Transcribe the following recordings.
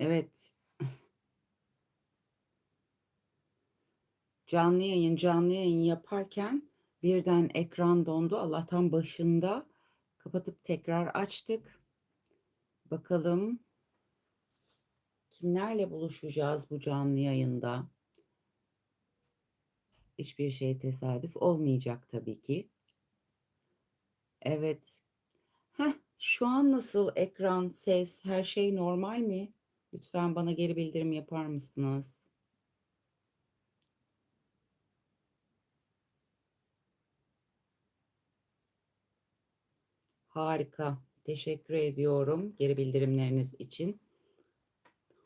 Evet. Canlı yayın, canlı yayın yaparken birden ekran dondu. Allah'tan başında kapatıp tekrar açtık. Bakalım kimlerle buluşacağız bu canlı yayında? Hiçbir şey tesadüf olmayacak tabii ki. Evet. Heh, şu an nasıl ekran, ses, her şey normal mi? Lütfen bana geri bildirim yapar mısınız? Harika. Teşekkür ediyorum geri bildirimleriniz için.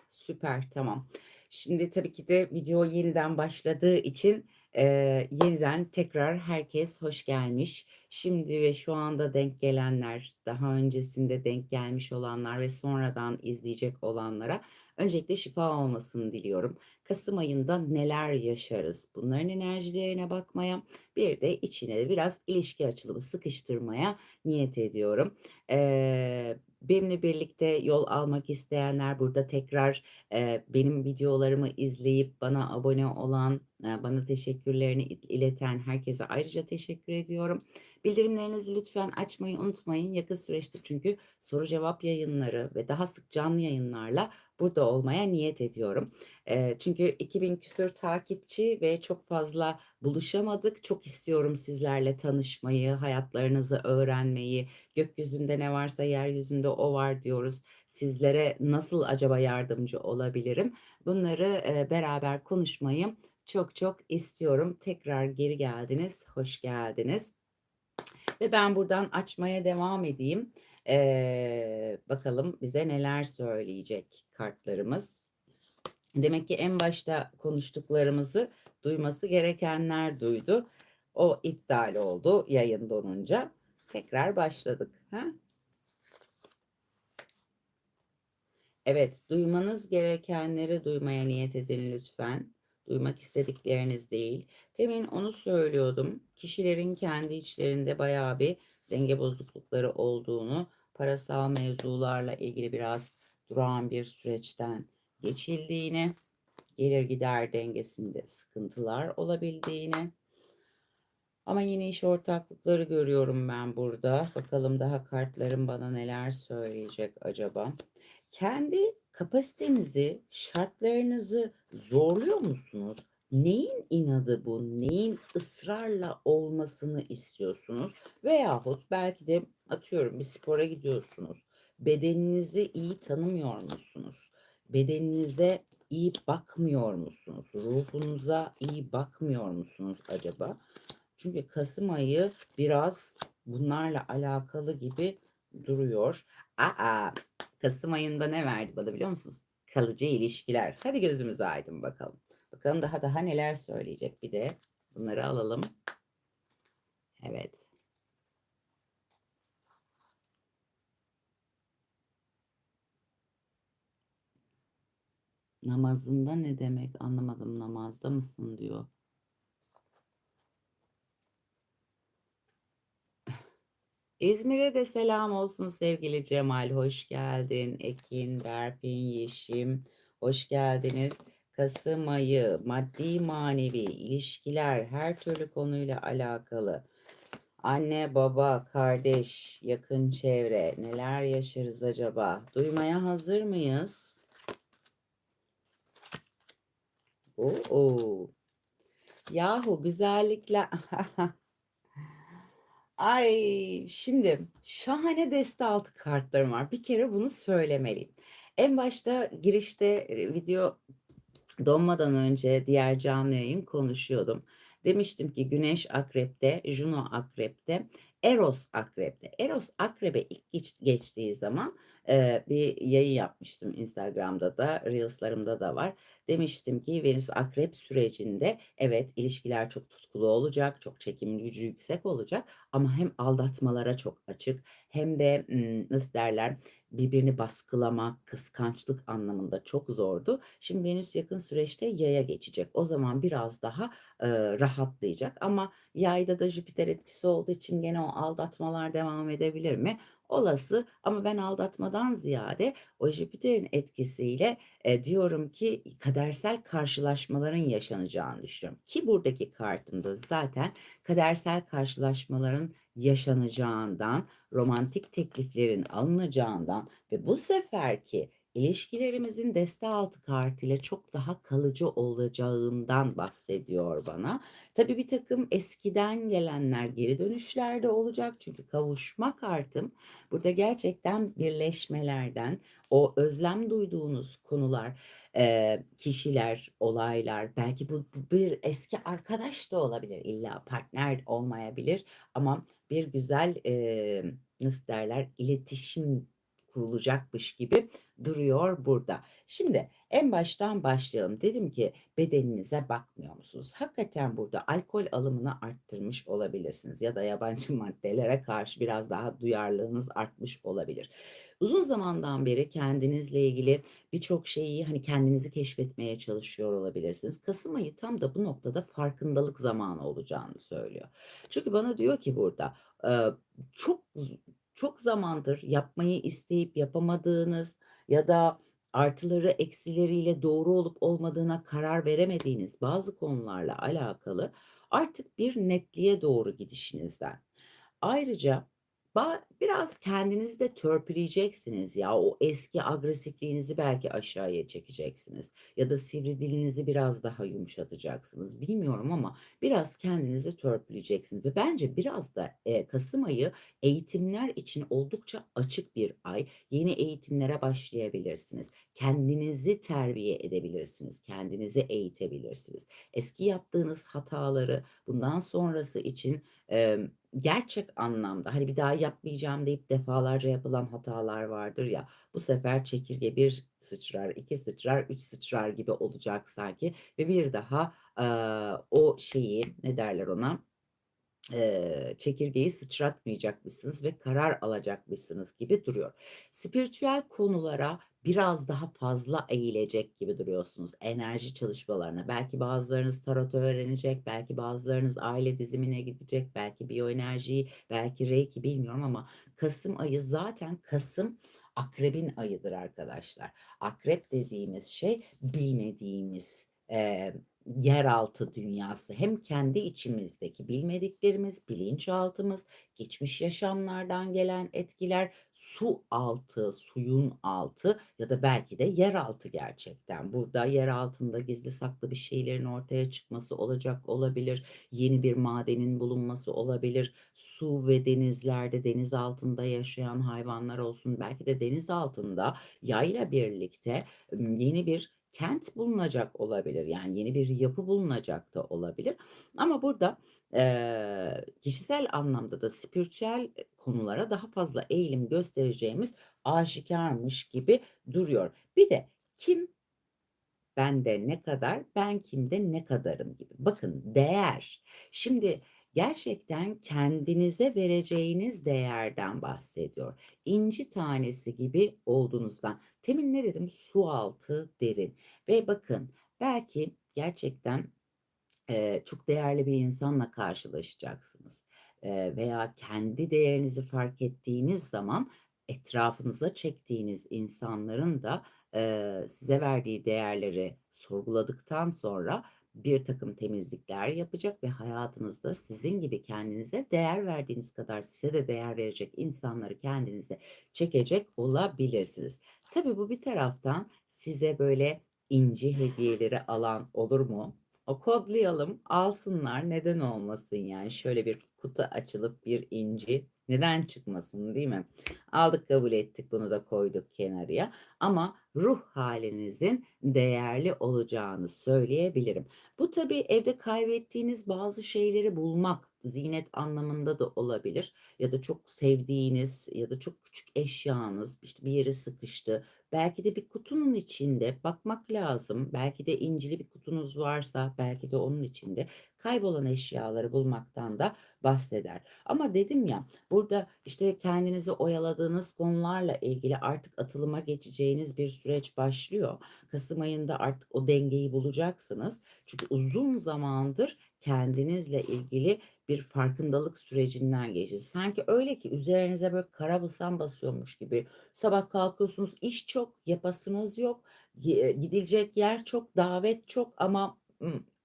Süper, tamam. Şimdi tabii ki de video yeniden başladığı için Eee, yeniden tekrar herkes hoş gelmiş. Şimdi ve şu anda denk gelenler, daha öncesinde denk gelmiş olanlar ve sonradan izleyecek olanlara öncelikle şifa olmasını diliyorum. Kasım ayında neler yaşarız? Bunların enerjilerine bakmaya, bir de içine de biraz ilişki açılımı sıkıştırmaya niyet ediyorum. Eee, benimle birlikte yol almak isteyenler burada tekrar Eee, benim videolarımı izleyip bana abone olan, eee, bana teşekkürlerini ileten herkese ayrıca teşekkür ediyorum. Bildirimlerinizi lütfen açmayı unutmayın. Yakın süreçte çünkü soru cevap yayınları ve daha sık canlı yayınlarla burada olmaya niyet ediyorum. Eee, çünkü 2000 küsur takipçi ve çok fazla buluşamadık. Çok istiyorum sizlerle tanışmayı, hayatlarınızı öğrenmeyi, gökyüzünde ne varsa yeryüzünde o var diyoruz. Sizlere nasıl acaba yardımcı olabilirim? Bunları, eee, beraber konuşmayı çok çok istiyorum. Tekrar geri geldiniz, hoş geldiniz. Ve ben buradan açmaya devam edeyim. Eee, bakalım bize neler söyleyecek kartlarımız. Demek ki en başta konuştuklarımızı duyması gerekenler duydu. O iptal oldu yayın donunca. Tekrar başladık. Ha? Evet, duymanız gerekenleri duymaya niyet edin lütfen. Duymak istedikleriniz değil. Temin onu söylüyordum. Kişilerin kendi içlerinde bayağı bir denge bozuklukları olduğunu, parasal mevzularla ilgili biraz durağan bir süreçten geçildiğini, gelir gider dengesinde sıkıntılar olabildiğini. Ama yine iş ortaklıkları görüyorum ben burada. Bakalım daha kartlarım bana neler söyleyecek acaba? Kendi kapasitenizi, şartlarınızı zorluyor musunuz? Neyin inadı bu? Neyin ısrarla olmasını istiyorsunuz? Veyahut belki de atıyorum bir spora gidiyorsunuz. Bedeninizi iyi tanımıyor musunuz? Bedeninize iyi bakmıyor musunuz? Ruhunuza iyi bakmıyor musunuz acaba? Çünkü Kasım ayı biraz bunlarla alakalı gibi duruyor. Aa, Kasım ayında ne verdi bana biliyor musunuz? Kalıcı ilişkiler. Hadi gözümüz aydın bakalım. Bakalım daha daha neler söyleyecek bir de. Bunları alalım. Evet. Namazında ne demek anlamadım namazda mısın diyor. İzmir'e de selam olsun sevgili Cemal. Hoş geldin. Ekin, Berfin, Yeşim. Hoş geldiniz. Kasım ayı maddi manevi ilişkiler her türlü konuyla alakalı. Anne, baba, kardeş, yakın çevre neler yaşarız acaba? Duymaya hazır mıyız? Oo. Yahu güzellikler Ay, şimdi şahane deste altı kartlarım var. Bir kere bunu söylemeliyim. En başta girişte, eee, video donmadan önce diğer canlı yayın konuşuyordum. Demiştim ki Güneş Akrep'te, Juno Akrep'te, Eros Akrep'te. Eros Akrep'e ilk geç geçtiği zaman, eee, bir yayın yapmıştım Instagram'da da, reels'larımda da var. Demiştim ki Venüs Akrep sürecinde evet, ilişkiler çok tutkulu olacak, çok çekim gücü yüksek olacak ama hem aldatmalara çok açık hem de, nasıl derler, birbirini baskılama, kıskançlık anlamında çok zordu. Şimdi Venüs yakın süreçte Yay'a geçecek. O zaman biraz daha, eee, rahatlayacak ama Yay'da da Jüpiter etkisi olduğu için gene o aldatmalar devam edebilir mi? olası ama ben aldatmadan ziyade o Jüpiter'in etkisiyle, eee, diyorum ki kadersel karşılaşmaların yaşanacağını düşünüyorum ki buradaki kartımda zaten kadersel karşılaşmaların yaşanacağından, romantik tekliflerin alınacağından ve bu seferki ilişkilerimizin deste altı kartıyla çok daha kalıcı olacağından bahsediyor bana. Tabii birtakım eskiden gelenler geri dönüşler de olacak çünkü kavuşma kartım burada gerçekten birleşmelerden, o özlem duyduğunuz konular, kişiler, olaylar, belki bu bir eski arkadaş da olabilir, illa partner olmayabilir ama bir güzel, nasıl derler, iletişim kurulacakmış gibi duruyor burada. Şimdi en baştan başlayalım. Dedim ki bedeninize bakmıyor musunuz? Hakikaten burada alkol alımını arttırmış olabilirsiniz ya da yabancı maddelere karşı biraz daha duyarlılığınız artmış olabilir. Uzun zamandan beri kendinizle ilgili birçok şeyi, hani, kendinizi keşfetmeye çalışıyor olabilirsiniz. Kasım ayı tam da bu noktada farkındalık zamanı olacağını söylüyor. Çünkü bana diyor ki burada, çok çok zamandır yapmayı isteyip yapamadığınız ya da artıları eksileriyle doğru olup olmadığına karar veremediğiniz bazı konularla alakalı artık bir netliğe doğru gidişinizden. Ayrıca biraz kendinizi de törpüleyeceksiniz ya. O eski agresifliğinizi belki aşağıya çekeceksiniz ya da sivri dilinizi biraz daha yumuşatacaksınız. Bilmiyorum ama biraz kendinizi törpüleyeceksiniz ve bence biraz da, eee, kasım ayı eğitimler için oldukça açık bir ay. Yeni eğitimlere başlayabilirsiniz. Kendinizi terbiye edebilirsiniz. Kendinizi eğitebilirsiniz. Eski yaptığınız hataları bundan sonrası için, emm, gerçek anlamda, hani, bir daha yapmayacağım deyip defalarca yapılan hatalar vardır ya, bu sefer çekirge 1 sıçrar, 2 sıçrar, 3 sıçrar gibi olacak sanki ve bir daha, aaa, o şeyi, ne derler ona, Eee, çekirgeyi sıçratmayacakmışsınız ve karar alacakmışsınız gibi duruyor. Spiritüel konulara biraz daha fazla eğilecek gibi duruyorsunuz. Enerji çalışmalarına. Belki bazılarınız tarot öğrenecek, belki bazılarınız aile dizimine gidecek, belki biyoenerji, belki reiki bilmiyorum ama kasım ayı zaten kasım akrebin ayıdır arkadaşlar. Akrep dediğimiz şey bilmediğimiz, eee, yeraltı dünyası. Hem kendi içimizdeki bilmediklerimiz, bilinçaltımız, geçmiş yaşamlardan gelen etkiler, su altı, suyun altı ya da belki de yeraltı gerçekten. Burada yer altında gizli saklı bir şeylerin ortaya çıkması olacak olabilir. Yeni bir madenin bulunması olabilir. Su ve denizlerde, deniz altında yaşayan hayvanlar olsun, belki de deniz altında yayla birlikte, yeni bir kent bulunacak olabilir. Yani yeni bir yapı bulunacak da olabilir. Ama burada, eee, kişisel anlamda da spiritüel, konulara daha fazla eğilim göstereceğimiz aşikârmış gibi duruyor. Bir de kim Bende ne kadar, ben kimde ne kadarım gibi. Bakın değer. Şimdi gerçekten kendinize vereceğiniz değerden bahsediyor. İnci tanesi gibi olduğunuzdan. Temin ne dedim? Su altı derin. Ve bakın belki gerçekten Eee, çok değerli bir insanla karşılaşacaksınız, eee, veya kendi değerinizi fark ettiğiniz zaman etrafınıza çektiğiniz insanların da, eee, size verdiği değerleri sorguladıktan sonra birtakım temizlikler yapacak ve hayatınızda sizin gibi kendinize değer verdiğiniz kadar size de değer verecek insanları kendinize çekecek olabilirsiniz. Tabii bu bir taraftan size böyle inci hediyeleri alan olur mu? O kodlayalım, alsınlar, neden olmasın yani? Şöyle bir kutu açılıp bir inci neden çıkmasın, değil mi? Aldık, kabul ettik, bunu da koyduk kenarıya ama ruh halinizin değerli olacağını söyleyebilirim. Bu tabii evde kaybettiğiniz bazı şeyleri bulmak, ziynet anlamında da olabilir ya da çok sevdiğiniz ya da çok küçük eşyanız, işte, bir yere sıkıştı, Belki de bir kutunun içinde bakmak lazım. Belki de incili bir kutunuz varsa belki de onun içinde kaybolan eşyaları bulmaktan da bahseder. Ama dedim ya, burada, işte, kendinizi oyaladığınız konularla ilgili artık atılıma geçeceğiniz bir süreç başlıyor. Kasım ayında artık o dengeyi bulacaksınız. Çünkü uzun zamandır kendinizle ilgili bir farkındalık sürecinden geçtiniz. Sanki öyle ki üzerinize böyle karabasan basıyormuş gibi. Sabah kalkıyorsunuz, iş çok, yapasınız yok, eee, gidilecek yer çok, davet çok ama,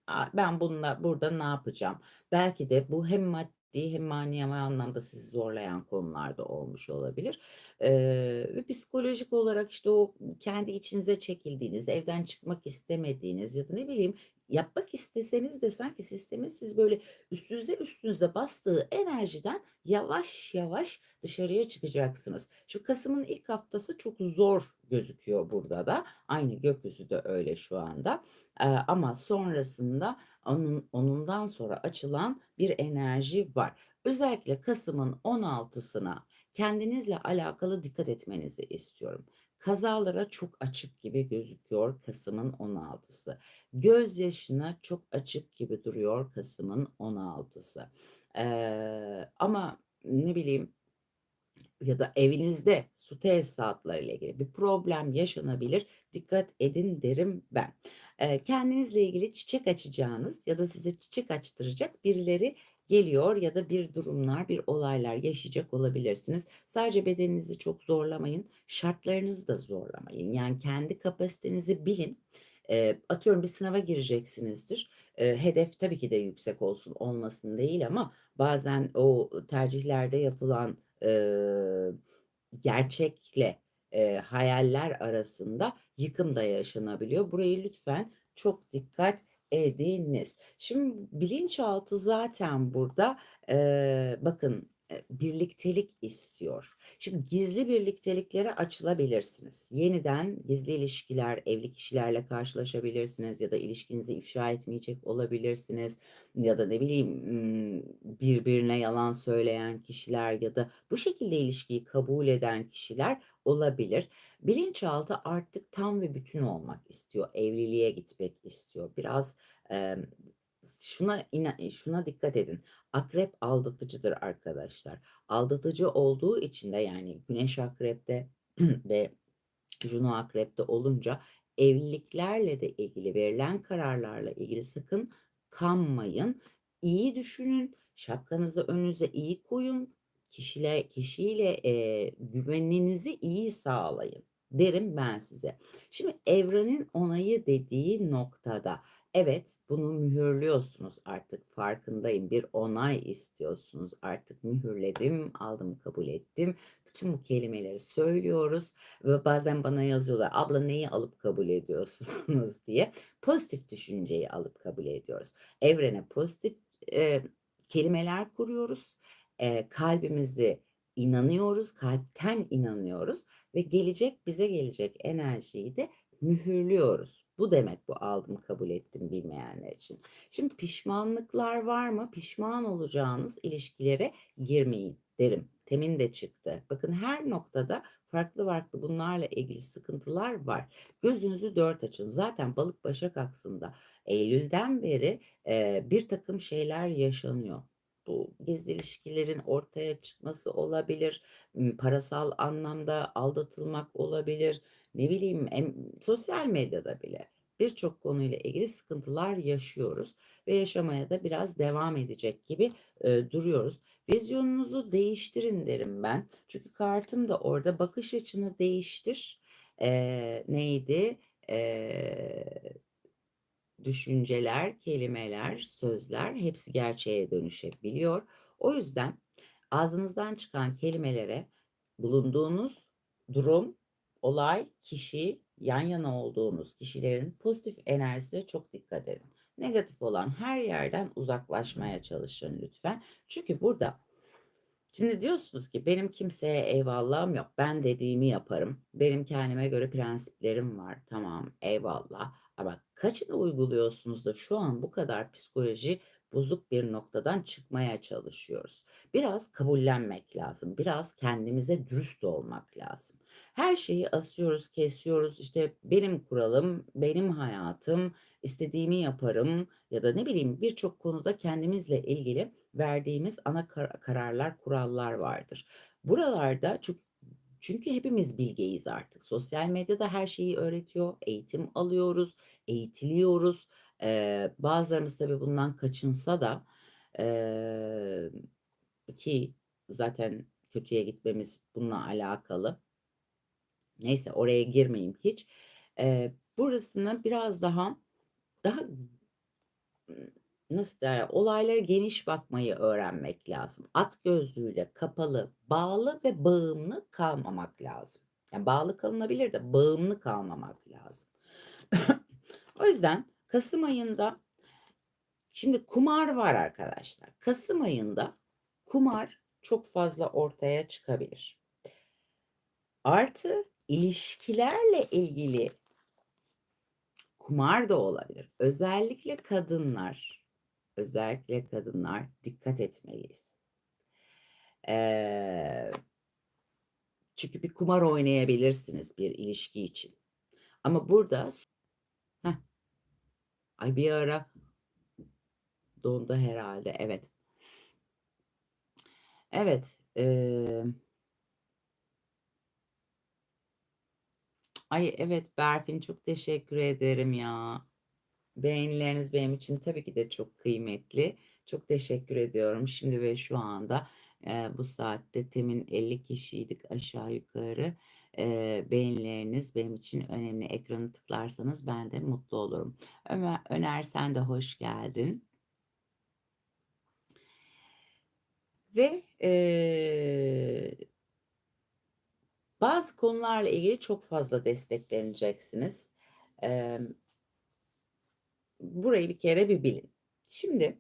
aaa, ben bununla burada ne yapacağım? Belki de bu hem maddi hem manevi anlamda sizi zorlayan konular da olmuş olabilir. Ve psikolojik olarak, işte, o kendi içinize çekildiğiniz, evden çıkmak istemediğiniz ya da ne bileyim, yapmak isteseniz de sanki sistemin sizi böyle üstünüze üstünüze bastığı enerjiden yavaş yavaş dışarıya çıkacaksınız. Şu kasımın ilk haftası çok zor gözüküyor burada da. Aynı gökyüzü de öyle şu anda. Eee, ama sonrasında onun onundan sonra açılan bir enerji var. Özellikle kasımın 16'sına kendinizle alakalı dikkat etmenizi istiyorum. Kazalara çok açık gibi gözüküyor kasımın 16'sı. Gözyaşına çok açık gibi duruyor kasımın 16'sı. Eee, ama ne bileyim ya da evinizde su tesisatlarıyla ilgili bir problem yaşanabilir. Dikkat edin derim ben. Eee, kendinizle ilgili çiçek açacağınız ya da size çiçek açtıracak birileri geliyor ya da bir durumlar, bir olaylar yaşayacak olabilirsiniz. Sadece bedeninizi çok zorlamayın, şartlarınızı da zorlamayın. Yani kendi kapasitenizi bilin. Eee, atıyorum bir sınava gireceksinizdir. Eee, hedef tabii ki de yüksek olsun, olmasın değil ama bazen o tercihlerde yapılan, eee, gerçekle, eee, hayaller arasında yıkım da yaşanabiliyor. Burayı lütfen çok dikkat ediniz. Şimdi bilinçaltı zaten burada, eee, bakın, birliktelik istiyor. Şimdi gizli birlikteliklere açılabilirsiniz. Yeniden gizli ilişkiler, evli kişilerle karşılaşabilirsiniz ya da ilişkinizi ifşa etmeyecek olabilirsiniz ya da ne bileyim, birbirine yalan söyleyen kişiler ya da bu şekilde ilişkiyi kabul eden kişiler olabilir. Bilinçaltı artık tam ve bütün olmak istiyor, evliliğe gitmek istiyor. Biraz, emm, şuna ina şuna dikkat edin, akrep aldatıcıdır arkadaşlar. Aldatıcı olduğu için de yani Güneş Akrep'te ve Juno Akrep'te olunca evliliklerle de ilgili, verilen kararlarla ilgili sakın kanmayın. İyi düşünün, şapkanızı önünüze iyi koyun, kişile kişiyle, eee, güveninizi iyi sağlayın derim ben size. Şimdi evrenin onayı dediği noktada evet, bunu mühürlüyorsunuz artık farkındayım. Bir onay istiyorsunuz. Artık mühürledim, aldım, kabul ettim. Bütün bu kelimeleri söylüyoruz ve bazen bana yazıyorlar, "Abla neyi alıp kabul ediyorsunuz?" diye. Pozitif düşünceyi alıp kabul ediyoruz. Evrene pozitif, eee, kelimeler kuruyoruz. Eee, kalbimizi inanıyoruz, kalpten inanıyoruz ve gelecek, bize gelecek enerjiyi de mühürlüyoruz. Bu demek bu aldım, kabul ettim bilmeyenler için. Şimdi pişmanlıklar var mı? Pişman olacağınız ilişkilere girmeyin derim. Temin de çıktı. Bakın her noktada farklı farklı bunlarla ilgili sıkıntılar var. Gözünüzü dört açın. Zaten Balık Başak Aksı'nda eylülden beri, eee, birtakım şeyler yaşanıyor. Bu gizli ilişkilerin ortaya çıkması olabilir, parasal anlamda aldatılmak olabilir, ne bileyim, em sosyal medyada bile birçok konuyla ilgili sıkıntılar yaşıyoruz ve yaşamaya da biraz devam edecek gibi, eee, duruyoruz. Vizyonunuzu değiştirin derim ben. Çünkü kartım da orada. Bakış açını değiştir. Eee, neydi? Eee, düşünceler, kelimeler, sözler hepsi gerçeğe dönüşebiliyor. O yüzden ağzınızdan çıkan kelimelere bulunduğunuz durum, olay, kişi, yan yana olduğunuz kişilerin pozitif enerjisine çok dikkat edin. Negatif olan her yerden uzaklaşmaya çalışın lütfen. Çünkü burada Şimdi diyorsunuz ki benim kimseye eyvallahım yok. Ben dediğimi yaparım. Benim kendime göre prensiplerim var. Tamam, eyvallah. Ama kaçını uyguluyorsunuz da şu an bu kadar psikoloji bozuk bir noktadan çıkmaya çalışıyoruz? Biraz kabullenmek lazım. Biraz kendimize dürüst olmak lazım. Her şeyi asıyoruz, kesiyoruz. İşte benim kuralım, benim hayatım, istediğimi yaparım ya da ne bileyim birçok konuda kendimizle ilgili verdiğimiz ana kar- kararlar, kurallar vardır. Buralarda çok çünkü hepimiz bilgeyiz artık. Sosyal medyada her şeyi öğretiyor, eğitim alıyoruz, eğitiliyoruz. Eee, bazılarımız tabii bundan kaçınsa da eee, ki zaten kötüye gitmemiz bununla alakalı. Neyse oraya girmeyeyim hiç. Eee, burasını biraz daha daha nasıl derler, olaylara geniş bakmayı öğrenmek lazım. At gözlüğüyle kapalı, bağlı ve bağımlı kalmamak lazım. Yani bağlı kalınabilir de bağımlı kalmamak lazım. O yüzden kasım ayında şimdi kumar var arkadaşlar. Kasım ayında kumar çok fazla ortaya çıkabilir. Artı ilişkilerle ilgili kumar da olabilir. Özellikle kadınlar, özellikle kadınlar dikkat etmeliyiz. Eee, çünkü bir kumar oynayabilirsiniz bir ilişki için. Ama burada Heh. Ay bir ara dondu herhalde. Evet. Evet. eee, Ay evet Berfin çok teşekkür ederim ya. Beğenileriniz benim için tabii ki de çok kıymetli. Çok teşekkür ediyorum. Şimdi ve şu anda e, bu saatte temin 50 kişiydik aşağı yukarı. E, beğenileriniz benim için önemli. Ekranı tıklarsanız ben de mutlu olurum. Ömer, Öner sen de hoş geldin. Ve e, bazı konularla ilgili çok fazla destekleneceksiniz. E, burayı bir kere bir bilin. Şimdi